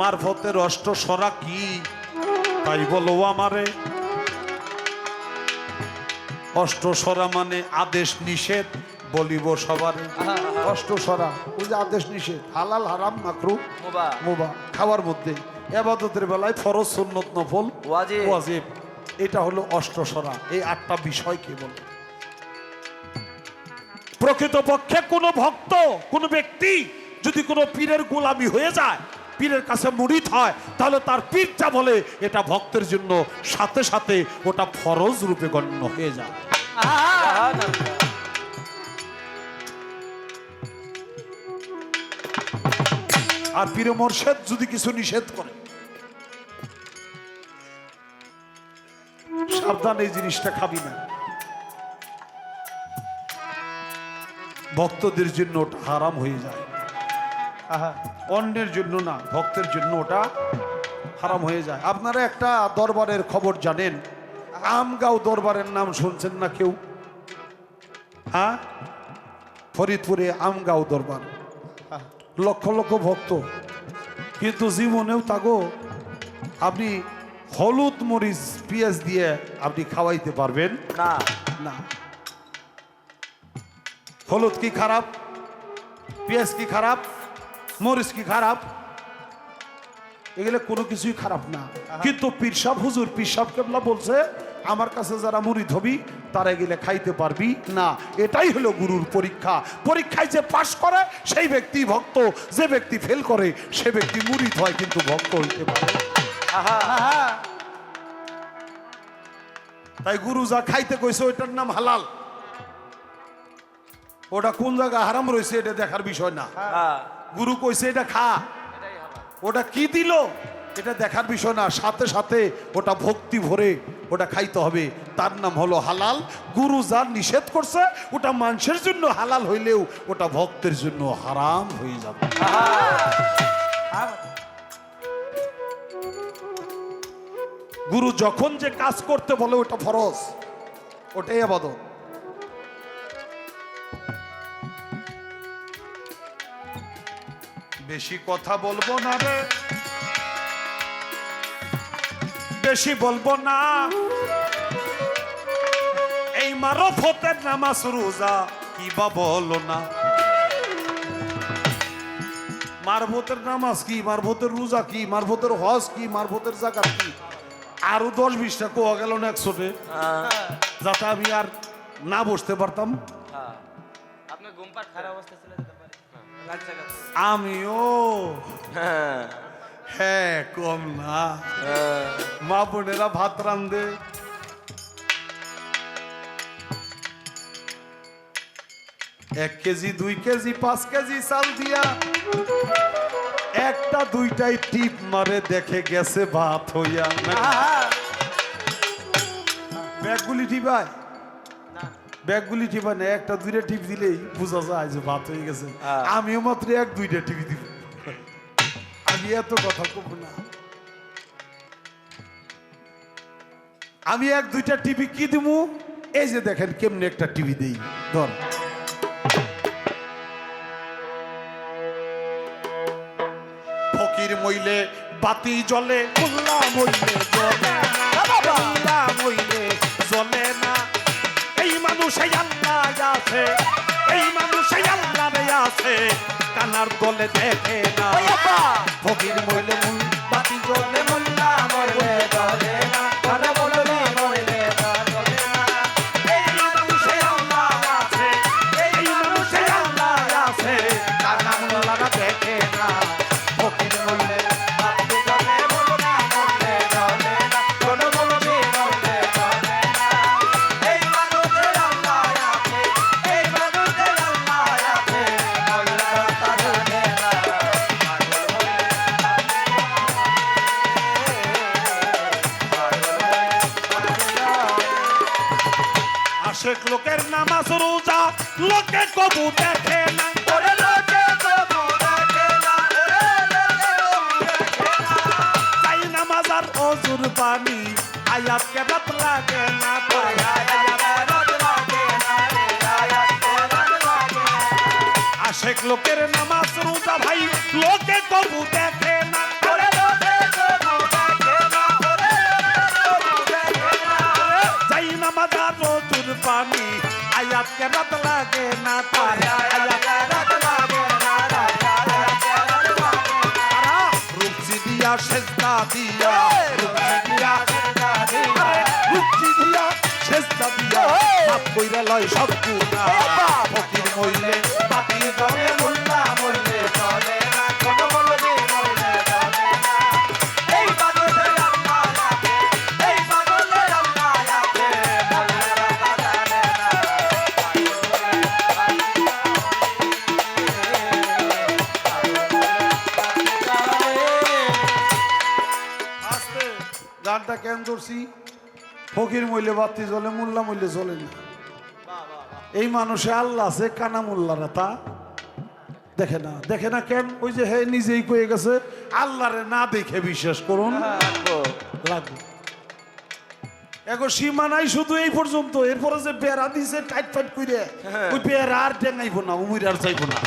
মারফতের অষ্ট সরা কি? তাই বলো আমারে। অষ্ট সরা মানে আদেশ নিষেধ বলিব সবারে। অষ্ট সরা ওই যে আদেশ নিষেধ হালাল হারাম মাকরু মুবা। খাওয়ার মধ্যে। এবাদতের বেলায় ফরজ সুন্নত নফল ওয়াজিব। এটা হলো অষ্টসরা এই আটটা বিষয় কে বলে? প্রকৃতপক্ষে কোনো ভক্ত কোনো ব্যক্তি যদি কোনো পীরের গোলামি হয়ে যায় পীরের কাছে মুরিদ হয়, তাহলে তার পীর যা বলে, এটা ভক্তের জন্য সাথে সাথে ওটা ফরজ রূপে গণ্য হয়ে যায়। আর পীরে মোর্শেদ যদি কিছু নিষেধ করে, সাবধান এই জিনিসটা খাবি না। ভক্তদের জন্য ওটা হারাম হয়ে যায়। অন্যের জন্য না ভক্তের জন্য ওটা হারাম হয়ে যায়। আপনারা একটা দরবারের খবর জানেন আমগাঁও দরবারের নাম শুনছেন না কেউ? হ্যাঁ? ফরিদপুরে আমগাঁও দরবার। লক্ষ লক্ষ ভক্ত। কিন্তু জীবনেও তাগো আপনি হলুদ মরিচ পেঁয়াজ দিয়ে আপনি খাওয়াইতে পারবেন? না। না। হলুদ কি খারাপ? পেঁয়াজ কি খারাপ? মরিচ কি খারাপ? এগুলো কোনো কিছুই খারাপ না। কিন্তু পিরসাব হুজুর পিরসাব কেবলা বলছে আমার কাছে যারা মুরিদ হবি তারা এগুলো খাইতে পারবি না। এটাই হলো গুরুর পরীক্ষা। পরীক্ষায় যে পাশ করে সেই ব্যক্তি ভক্ত। যে ব্যক্তি ফেল করে সে ব্যক্তি মুরিদ হয় কিন্তু ভক্ত হইতে পারে তাই গুরু যা খাইতে কইছে ওইটার নাম হালাল। ওটা কোন জায়গায় হারাম রয়েছে এটা দেখার বিষয় না। হ্যাঁ। গুরু কইছে, এটা খা। ওটা কি দিল? এটা দেখার বিষয় না। সাথে সাথে ওটা ভক্তি ভরে ওটা খাইতে হবে। তার নাম হলো হালাল। গুরু যা নিষেধ করছে, ওটা মানুষের জন্য হালাল হইলেও ওটা ভক্তের জন্য হারাম হয়ে যাবে। গুরু যখন যে কাজ করতে বলে, ওটা ফরজ। ওটাই আবাদত। বেশি কথা বলব না রে। বেশি বলব না। এই মারফতের নামাজ রোজা কি বা বলো না। মারভতের নামাজ কি মারভতের রোজা কি মারভতের হজ কি মারভতের জাকাত কি? আরও দশ বিশটা কোয়া গেল না একশোটে যাতে আমি আর না বসতে পারতাম। আপনার ঘুমপাট খারাপ অবস্থা চলে আমিও। হ্যাঁ। হ্যাঁ কম না। মা বোনেরা ভাত রান্ধে। এক কেজি দুই কেজি পাঁচ কেজি চাল দিয়া। একটা দুইটাই টিপ মারে দেখে গেছে ভাত হইয়া। ব্যাগগুলি টিপায় ব্যাগগুলি টিপা না একটা দুইটা টিপ দিলেই বোঝা যায় যে ভাত হয়ে গেছে। হ্যাঁ। আমিও মাত্র এক দুইটা টিপি দিব। আমি এত কথা কব না। আমি এক দুইটা টিভি কি দিব? এই যে দেখেন কেমনে একটা টিভি দেই। ধর। ফকির মইলে বাতি জ্বলে মোল্লা মইলে জ্বলে মোল্লা মইলে মানুষ আল্লাহ আছে এই মানুষে আল্লাহ আছে কানার দলে দেখে না। ফকির মইলে মুল বাতি জলে মোল্লা दी आया के बतला के ना पाया আশেক লোকের নামাজ রোজা ভাই লোকে তবু দেখে না যাই নামাজ আর রোজুর পানি আয়াত কে রাত লাগে না পায়া আয়াত রাত লাগে দিয়া সেজদা দিয়া। রূপসি দিয়া সেজদা দিয়া। রূপসি দিয়া সেজদা দিয়া। মাপ কইরা লয় সব গুণা মইলে বাতি জ্বলে মোল্লা মইলে জ্বলে না। এই মানুষে আল্লাহ আছে কানা মোল্লারা তা। দেখে না দেখে না কেন? ওই যে হে নিজেই কয়ে গেছে আল্লাহরে না দেখে বিশ্বাস করুন লাগবে। এখন সীমানাই শুধু এই পর্যন্ত এরপরে যে বেড়া দিছে টাইট ফাইট করে ওই বেড়া আর টেঙাইবো না উমির আর চাইব না।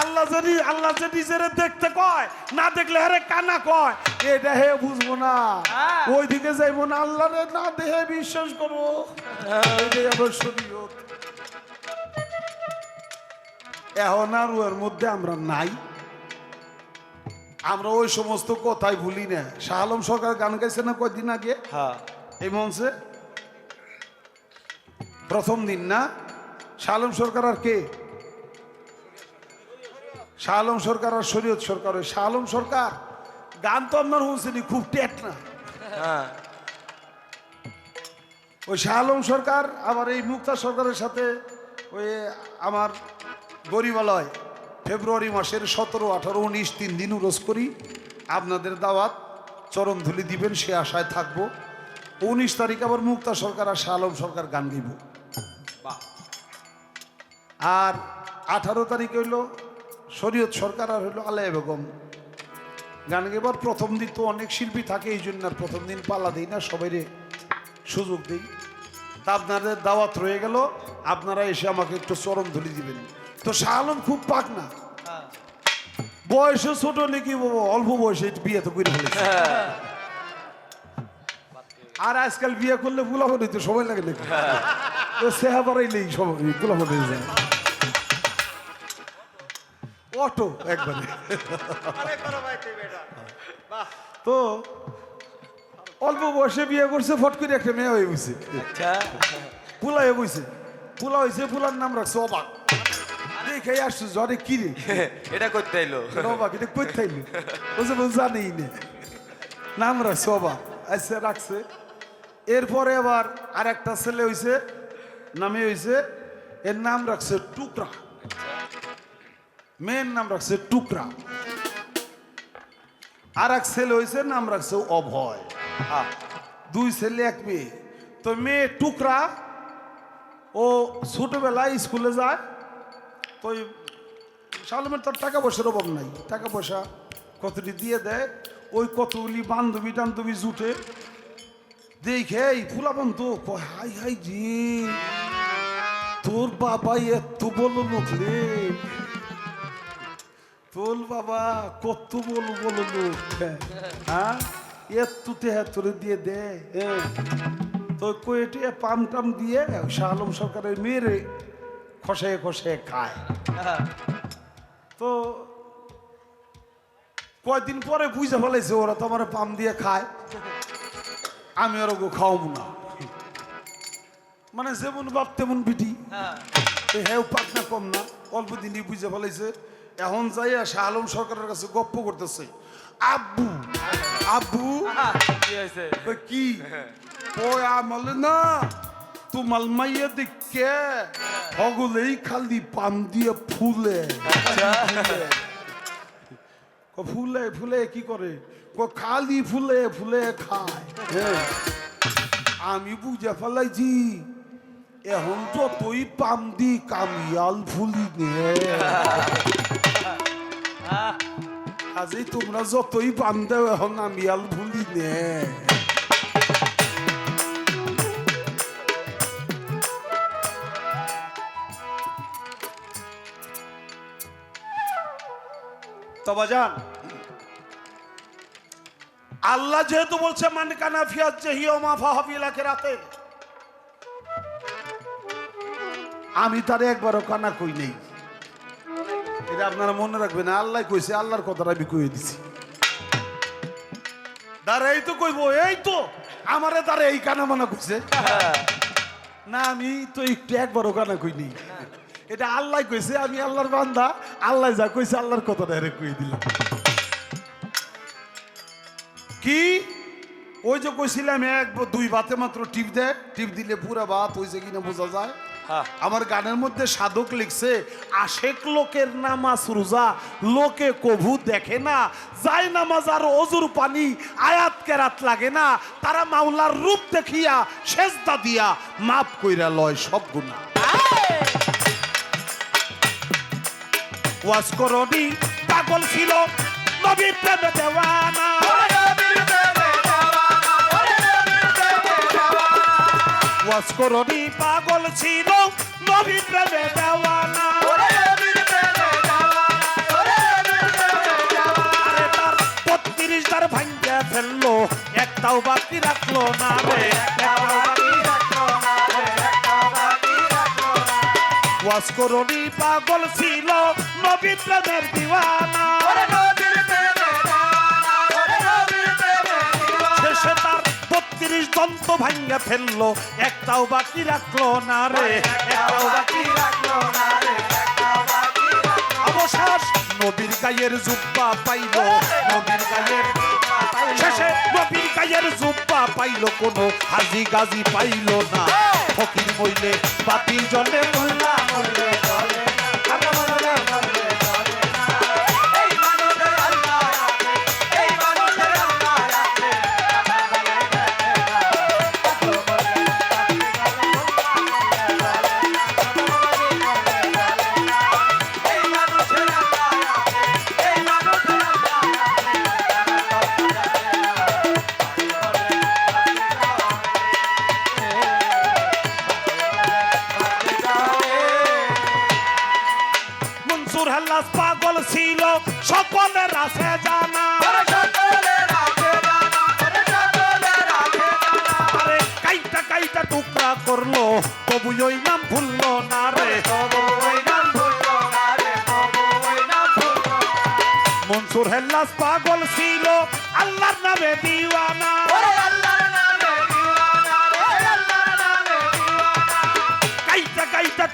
আল্লাহ যদি আল্লাহ যে নিজের দেখতে কয় না দেখলে আরে কানা কয়। এটা হে বুঝব না। হ্যাঁ। ওইদিকে যাইবো না আল্লাহরে না দেহে বিশ্বাস করব। এটাই আবার শরীয়ত এখন আর ওর মধ্যে আমরা নাই। আমরা ওই সমস্ত কথাই ভুলি না। শাহ আলম সরকার গান গাইছে না কয়দিন আগে? হ্যাঁ। এই মঞ্চে? প্রথম দিন না? শাহ আলম সরকার আর কে? শাহ আলম সরকার আর শরীয়ত সরকার ওই শাহ আলম সরকার গান তো আপনার শুনছেনি খুব টেট না। হ্যাঁ। ওই শাহ আলম সরকার আবার এই মুক্তা সরকারের সাথে ওই আমার গরিবালয় ফেব্রুয়ারি মাসের সতেরো আঠারো উনিশ তিন দিন রোজ করি। আপনাদের দাওয়াত চরণ ধুলি দিবেন সে আশায় থাকব। উনিশ তারিখ আবার মুক্তা সরকার আর শাহ আলম সরকার গান গাইব। আর আঠারো তারিখ হইল শরীয়ত সরকার আর হইল আলাই বেগম। গান গেবার প্রথম দিন তো অনেক শিল্পী থাকে, এই জন্য আর প্রথম দিন পালা দিই না, সবাইরে সুযোগ দিই। তা আপনাদের দাওয়াত রয়ে গেল, আপনারা এসে আমাকে একটু চরম ধুলি দিবেন। তো শাহ আলম খুব পাক না? বয়সে ছোট নাকি অল্প বয়সে বিয়ে তো করে ফেলেছে। আর আজকাল বিয়ে করলে ফুলাফল হইতে সময় লাগে নাকি? তো সেহা বাড়াইলেই সবাই ফুলাফল হয়ে যায়। অটো একবারে। তো অল্প বয়সে বিয়ে করছে ফট করে একটা মেয়ে হয়ে গেছে। আচ্ছা। ফুলা হয়ে বইছে। ফুলা হয়েছে ফুলার নাম রাখছে অবাক। দেখে আসছে জ্বরে এটা করতে এলো অবাক এটা কই থাইলি বলছে বল জানেই না। নাম রাখছে অবাক। আচ্ছা রাখছে। এরপরে আবার আর একটা ছেলে হইছে নামে হইছে এর নাম রাখছে টুকরা। মেয়ের নাম রাখছে টুকরা। আর এক ছেলে হয়েছে নাম রাখছে অভয়। দুই ছেলে, এক মেয়ে। তো মেয়ে টুকরা, ও ছোটবেলায় স্কুলে যায়। তো সালমের তোর টাকা পয়সার অভাব নাই। টাকা পয়সা কতটি দিয়ে দেয়, ওই কতগুলি বান্ধবী টান্ধবী জুটে দেখে, এই ফুলাবন তো হাই হাই, জি। তোর বাবা এত বলো তোর বাবা কত বল বলো লোক। হ্যাঁ? এতুতে হ্যাঁ তোরে দিয়ে দে। তো কয়েটে পাম টাম দিয়ে শাহ আলম সরকারের মেয়েরে খসে খসে খায়। তো কয়দিন পরে বুঝে ফেলাইছে ওরা তো আমার পাম দিয়ে খায়। আমি ওরা গো খাওয়াবো না। মানে যেমন বাপ তেমন বিটি। হ্যাঁ। হ্যাঁ পাক না কম না। অল্প দিনই বুঝে ফেলাইছে এখন যাইয়া শাহ আলম সরকারের কাছে গপ্প করতেছে। আব্বু আব্বু? কি ওই আমলে না তোমার মাইয়া দেখে হগলেই খালি পাম দিয়ে ফুলে। ফুলে। ক ফুলে ফুলে কি করে? ক খালি ফুলে ফুলে খায়। হ্যাঁ। আমি বুঝে ফেলাইছি এখন যতই পাম দি কামিয়াল ফুলি নে। আজই তোমরা যতই দেও এখন আমি আল ভুলি নে। তবা যান। আল্লাহ যেহেতু বলছে, মান কানা ফিয়াজ যে হিও মা ফাহাবিল রাতে আমি তারে একবারও কানা কই নেই। এটা আপনারা মনে রাখবেন, আল্লাহ কইছে, আল্লাহর কথাটা আমি কই দিছি। দাঁড়া, এই তো কইবো, এই তো। আমারে তারে এই কানা মানা কইছে। না, আমি তো একটু একবারও কানা কই নেই। এটা আল্লাহ কইছে, আমি আল্লাহর বান্দা, আল্লাহ যা কইছে, আল্লাহর কথাটা হেরে কই দিলাম। কি? ওই যে কইছিলাম, এক দুই বাতে মাত্র টিপ দেয়, টিপ দিলে পুরা বাত হয়েছে কিনা বোঝা যায়। আমার গানের মধ্যে সাধক লিখছে, আশেক লোকের নামাজ রোজা, লোকে কভু দেখে না। যায় নামাজ আর অজুর পানি, আয়াত কেরাত লাগে না। তারা মাওলার রূপ দেখিয়া, সেজদা দিয়া মাপ কইরা লয় সব গুণা ওয়াজ করনি, পাগল ছিল, নবী প্রেমে দেওয়ানা। ওয়াজ পাগল ছিল নবী প্রেমে দেওয়ানা। বত্রিশ ভাঙ্গা ফেলল একটাও বাকি রাখল না রে। করনি পাগল ছিল নবী প্রেমের দিওয়ানা। বত্রিশ দন্ত ভাঙ্গা ফেলল একটাও বাকি রাখল না রে। একটাও বাকি রাখল না রে অবশেষ নবীর গায়ের জুব্বা পাইল। নবীর গায়ের শেষে নবীর গায়ের জুব্বা পাইল কোনো হাজি গাজি পাইল না। ফকির মইলে বাতি জলে মোল্লা মরলে জলে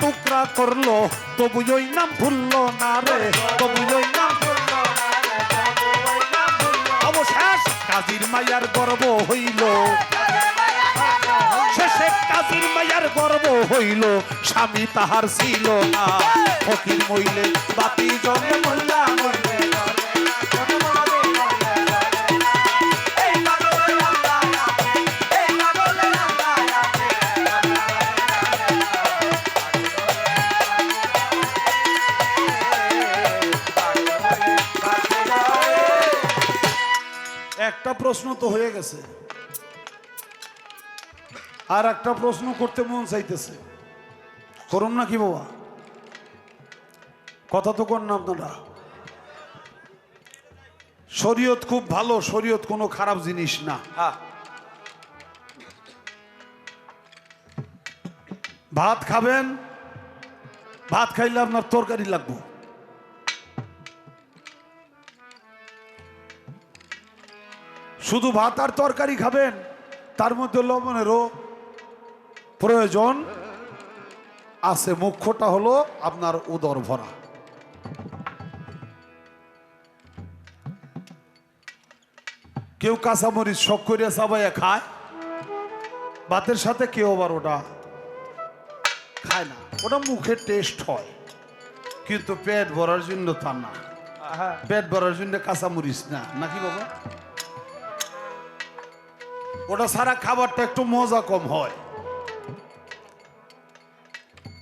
কাইটা টুকরা করল, তবু ওই নাম ভুললো না রে, তবু ওই নাম। অবশেষ কাজীর মায়ার গর্ব হইল। শেষে কাজীর মায়ার গর্ব হইল। স্বামী তাহার ছিল না। ফকির মইলে বাতি জলে মোল্লা প্রশ্ন তো হয়ে গেছে। আর একটা প্রশ্ন করতে মন চাইতেছে। করুন না কি বাবা? কথা তো কর না আপনারা। শরীয়ত খুব ভালো শরীয়ত কোনো খারাপ জিনিস না। হ্যাঁ। ভাত খাবেন ভাত খাইলে আপনার তরকারি লাগবে। শুধু ভাত আর তরকারি খাবেন তার মধ্যে লবণেরও প্রয়োজন আছে। মুখ্যটা হলো আপনার উদর ভরা। কেউ কাঁচামরিচ শখ করিয়া চাবাইয়া খায় ভাতের সাথে কেউ আবার ওটা খায় না। ওটা মুখের টেস্ট হয় কিন্তু পেট ভরার জন্য তা না। পেট ভরার জন্য কাঁচামরিচ না। নাকি বাবা? ওটা সারা খাবারটা একটু মজা কম হয়।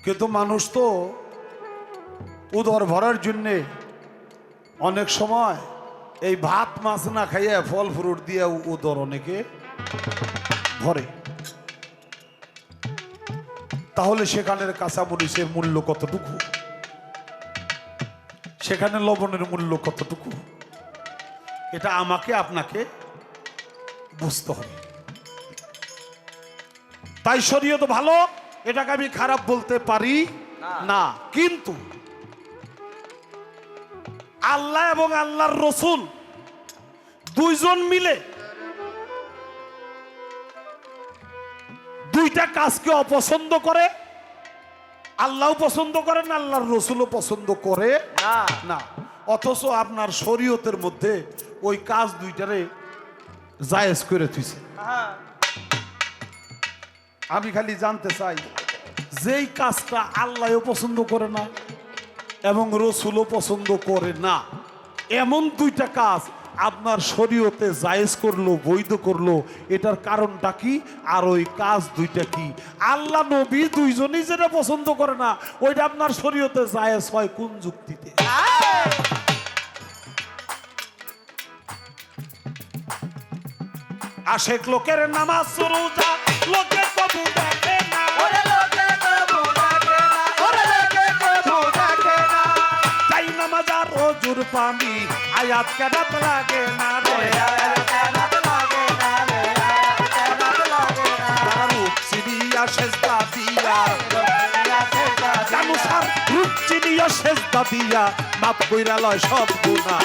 কিন্তু মানুষ তো উদর ভরার জন্যে অনেক সময় এই ভাত, মাছ না খাইয়ে ফল, ফ্রুট দিয়ে উদর অনেকে ভরে। তাহলে সেখানের কাঁচামরিচের মূল্য কতটুকু? সেখানে লবণের মূল্য কতটুকু? এটা আমাকে, আপনাকে বুঝতে হবে। তাই শরীয়ত ভালো? এটাকে আমি খারাপ বলতে পারি না। কিন্তু আল্লাহ এবং আল্লাহর রসুল দুইজন মিলে দুইটা কাজকে অপছন্দ করে। আল্লাহও পছন্দ করেন আল্লাহর রসুলও পছন্দ করে না। না। অথচ আপনার শরীয়তের মধ্যে ওই কাজ দুইটারে জায়েজ করে থুইছে। হ্যাঁ। আমি খালি জানতে চাই, যেই কাজটা আল্লাহও পছন্দ করে না এবং রসুলও পছন্দ করে না, এমন দুইটা কাজ আপনার শরীয়তে জায়েজ করল, বৈধ করল, এটার কারণটা কি? আর ওই কাজ দুইটা কি? আল্লাহ নবী দুইজনই যেটা পছন্দ করে না, ওইটা আপনার শরীয়তে জায়েজ হয় কোন যুক্তিতে? আশেক লোকের নামাজ রজুর পানি আয়াত কেনাত লাগে না রে কেনাত লাগে না রে কেনাত লাগে না তারা রূপ চিনিয়া সেজদা দিয়া জানুসার রূপ চিনিয়া সেজদা দিয়া মাপ কইরা লয় সব গুণা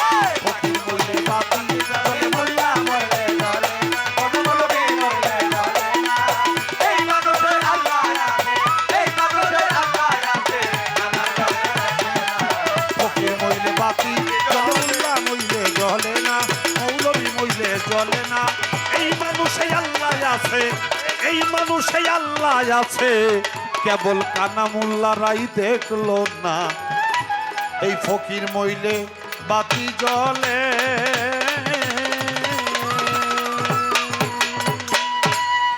আছে এই মানুষে আল্লাহ আছে। কেবল কানামুল্লারাই দেখল না। এই ফকির মইলে বাতি জ্বলে।